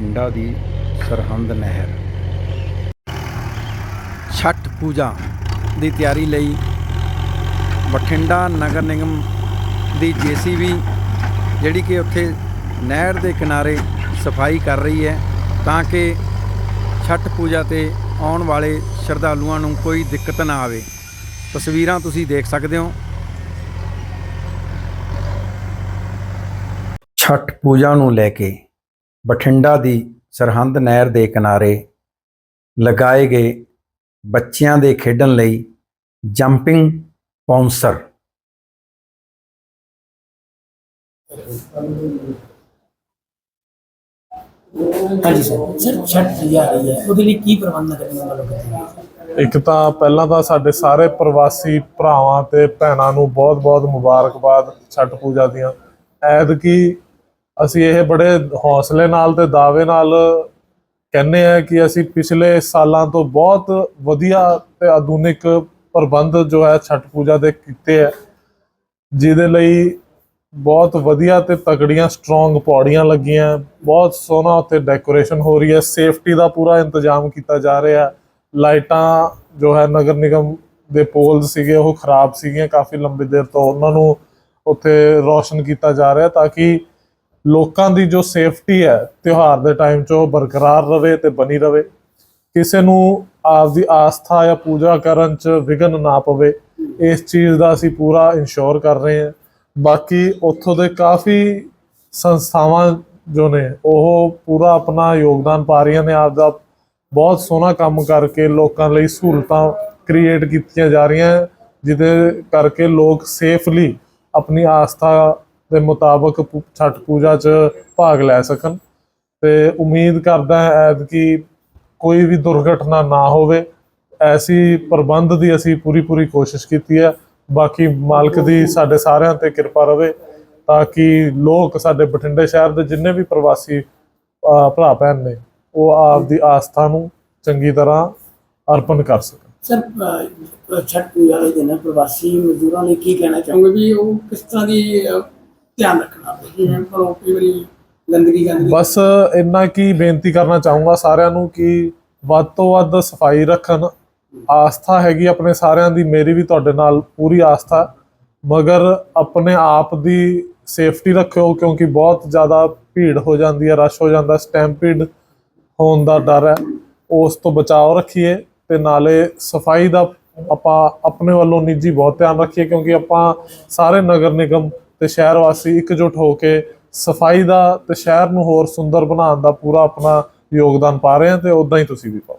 ਬਠਿੰਡਾ ਦੀ ਸਰਹੰਦ ਨਹਿਰ। ਛਠ ਪੂਜਾ ਦੀ ਤਿਆਰੀ ਲਈ ਬਠਿੰਡਾ ਨਗਰ ਨਿਗਮ ਦੀ ਜੀਸੀਬੀ, ਜਿਹੜੀ ਕਿ ਉੱਥੇ ਨਹਿਰ ਦੇ ਕਿਨਾਰੇ ਸਫ਼ਾਈ ਕਰ ਰਹੀ ਹੈ, ਤਾਂ ਕਿ ਛਠ ਪੂਜਾ ਤੇ ਆਉਣ ਵਾਲੇ ਸ਼ਰਧਾਲੂਆਂ ਨੂੰ ਕੋਈ ਦਿੱਕਤ ਨਾ ਆਵੇ। ਤਸਵੀਰਾਂ ਤੁਸੀਂ ਦੇਖ ਸਕਦੇ ਹੋ। ਛਠ ਪੂਜਾ ਨੂੰ ਲੈ ਕੇ ਬਠਿੰਡਾ ਦੀ ਸਰਹੰਦ ਨਹਿਰ ਦੇ ਕਿਨਾਰੇ ਲਗਾਏ ਗਏ ਬੱਚਿਆਂ ਦੇ ਖੇਡਣ ਲਈ ਜੰਪਿੰਗ ਪੌਂਸਰ। ਹਾਂਜੀ ਸਰ ਸਰ ਛੱਟ ਪੂਜਾ ਆ ਰਹੀ ਹੈ। ਉਹਦੇ ਲਈ ਕੀ ਪ੍ਰਬੰਧ ਕਰਨ ਵੱਲੋਂ ਕੀਤੇ ਗਏ ਇੱਕ ਤਾਂ ਪਹਿਲਾਂ ਤਾਂ ਸਾਡੇ ਸਾਰੇ ਪ੍ਰਵਾਸੀ ਭਰਾਵਾਂ ਤੇ ਭੈਣਾਂ ਨੂੰ ਬਹੁਤ-ਬਹੁਤ ਮੁਬਾਰਕਬਾਦ ਛਠ ਪੂਜਾ ਦੀਆਂ। ਐਤਕੀ ਅਸੀਂ ਇਹ ਬੜੇ ਹੌਸਲੇ ਨਾਲ ਤੇ ਦਾਅਵੇ ਨਾਲ ਕਹਿੰਨੇ ਆ ਕਿ ਅਸੀਂ ਪਿਛਲੇ ਸਾਲਾਂ ਤੋਂ ਬਹੁਤ ਵਧੀਆ ਤੇ ਆਧੁਨਿਕ ਪ੍ਰਬੰਧ ਜੋ ਹੈ ਛਠ ਪੂਜਾ ਦੇ ਕੀਤੇ ਹੈ, ਜਿਹਦੇ ਲਈ ਬਹੁਤ ਵਧੀਆ ਤੇ ਤਕੜੀਆਂ ਸਟਰੋਂਗ ਪੌੜੀਆਂ ਲੱਗੀਆਂ, ਬਹੁਤ ਸੋਹਣਾ ਉੱਤੇ ਡੈਕੋਰੇਸ਼ਨ ਹੋ ਰਹੀ ਹੈ ਸੇਫਟੀ ਦਾ ਪੂਰਾ ਇੰਤਜ਼ਾਮ ਕੀਤਾ ਜਾ ਰਿਹਾ ਲਾਈਟਾਂ ਜੋ ਹੈ ਨਗਰ ਨਿਗਮ ਦੇ ਪੋਲਸ ਸੀਗੇ, ਉਹ ਖਰਾਬ ਸੀਗੀਆਂ ਕਾਫੀ ਲੰਬੀ ਦੇਰ ਤੋਂ, ਉਹਨਾਂ ਨੂੰ ਉੱਥੇ ਰੋਸ਼ਨ ਕੀਤਾ ਜਾ ਰਿਹਾ ਤਾਂ ਕਿ ਲੋਕਾਂ ਦੀ ਜੋ ਸੇਫਟੀ ਹੈ ਤਿਉਹਾਰ ਦੇ ਟਾਈਮ 'ਚ ਉਹ ਬਰਕਰਾਰ ਰਵੇ ਤੇ ਬਣੀ ਰਵੇ। ਕਿਸੇ ਨੂੰ ਆਪਦੀ ਆਸਥਾ ਜਾਂ ਪੂਜਾ ਕਰਨ 'ਚ ਵਿਘਨ ਨਾ ਪਵੇ, ਇਸ ਚੀਜ਼ ਦਾ ਅਸੀਂ ਪੂਰਾ ਇੰਸ਼ੋਰ ਕਰ ਰਹੇ ਹਾਂ। ਬਾਕੀ ਉੱਥੋਂ ਦੇ ਕਾਫੀ ਸੰਸਥਾਵਾਂ ਜੋ ਨੇ, ਉਹ ਪੂਰਾ ਆਪਣਾ ਯੋਗਦਾਨ ਪਾ ਰਹੀਆਂ ਨੇ। ਆਪਦਾ ਬਹੁਤ ਸੋਹਣਾ ਕੰਮ ਕਰਕੇ ਲੋਕਾਂ ਲਈ ਸਹੂਲਤਾਂ ਕ੍ਰੀਏਟ ਕੀਤੀਆਂ ਜਾ ਰਹੀਆਂ, ਜਿਹਦੇ ਕਰਕੇ ਲੋਕ ਸੇਫਲੀ ਆਪਣੀ ਆਸਥਾ ਦੇ ਮੁਤਾਬਕ ਛਠ ਪੂਜਾ 'ਚ ਭਾਗ ਲੈ ਸਕਣ। ਤੇ ਉਮੀਦ ਕਰਦਾ ਹਾਂ ਐਤਕੀ ਕੋਈ ਵੀ ਦੁਰਘਟਨਾ ਨਾ ਹੋਵੇ। ਐਸੀ ਪ੍ਰਬੰਧ ਦੀ ਅਸੀਂ ਪੂਰੀ ਪੂਰੀ ਕੋਸ਼ਿਸ਼ ਕੀਤੀ ਹੈ। ਬਾਕੀ ਮਾਲਕ ਦੀ ਸਾਡੇ ਸਾਰਿਆਂ ਤੇ ਕਿਰਪਾ ਰਵੇ ਤਾਂ ਕਿ ਲੋਕ ਸਾਡੇ ਬਠਿੰਡੇ ਸ਼ਹਿਰ ਦੇ ਜਿੰਨੇ ਵੀ ਪ੍ਰਵਾਸੀ ਭਰਾ ਭੈਣ ਨੇ ਉਹ ਆਪਦੀ ਆਸਥਾ ਨੂੰ ਚੰਗੀ ਤਰ੍ਹਾਂ ਅਰਪਣ ਕਰ ਸਕਣ। ਸਰ ਛੱਟ ਪੂਜਾ ਵਾਲੇ ਦਿਨ ਪ੍ਰਵਾਸੀ ਮਜ਼ਦੂਰਾਂ ਲਈ ਕੀ ਕਹਿਣਾ ਚਾਹੋਗੇ? ਵੀ ਉਹ ਕਿਸ ਤਰ੍ਹਾਂ ਦੀ ਧਿਆਨ ਰੱਖਣਾ ਜਿਵੇਂ ਪਰ ਕਈ ਵਾਰੀ ਗੰਦਗੀ ਗੰਦਗੀ ਬਸ ਇੰਨਾ ਕੀ ਬੇਨਤੀ ਕਰਨਾ ਚਾਹੂੰਗਾ ਸਾਰਿਆਂ ਨੂੰ ਕਿ ਵੱਧ ਤੋਂ ਵੱਧ ਸਫ਼ਾਈ ਰੱਖਣ। ਆਸਥਾ ਹੈਗੀ ਆਪਣੇ ਸਾਰਿਆਂ ਦੀ, ਮੇਰੀ ਵੀ ਤੁਹਾਡੇ ਨਾਲ ਪੂਰੀ ਆਸਥਾ। ਮਗਰ ਆਪਣੇ ਆਪ ਦੀ ਸੇਫਟੀ ਰੱਖਿਓ, ਕਿਉਂਕਿ ਬਹੁਤ ਜ਼ਿਆਦਾ ਭੀੜ ਹੋ ਜਾਂਦੀ ਹੈ, ਰਸ਼ ਹੋ ਜਾਂਦਾ, ਸਟੈਂਪੀਡ ਹੋਣ ਦਾ ਡਰ ਹੈ। ਉਸ ਤੋਂ ਬਚਾਓ ਰੱਖੀਏ ਤੇ ਨਾਲੇ ਸਫ਼ਾਈ ਦਾ ਆਪਾਂ ਆਪਣੇ ਵੱਲੋਂ ਨਿੱਜੀ ਬਹੁਤ ਧਿਆਨ ਰੱਖੀਏ, ਕਿਉਂਕਿ ਆਪਾਂ ਸਾਰੇ ਨਗਰ ਨਿਗਮ ਤੇ ਸ਼ਹਿਰ ਵਾਸੀ ਇਕਜੁੱਟ ਹੋ ਕੇ ਸਫ਼ਾਈ ਦਾ ਤੇ ਸ਼ਹਿਰ ਨੂੰ ਹੋਰ ਸੁੰਦਰ ਬਣਾਉਣ ਦਾ ਪੂਰਾ ਆਪਣਾ ਯੋਗਦਾਨ ਪਾ ਰਹੇ ਹਾਂ ਤੇ ਉਦਾਂ ਹੀ ਤੁਸੀਂ ਵੀ ਪਾਓ।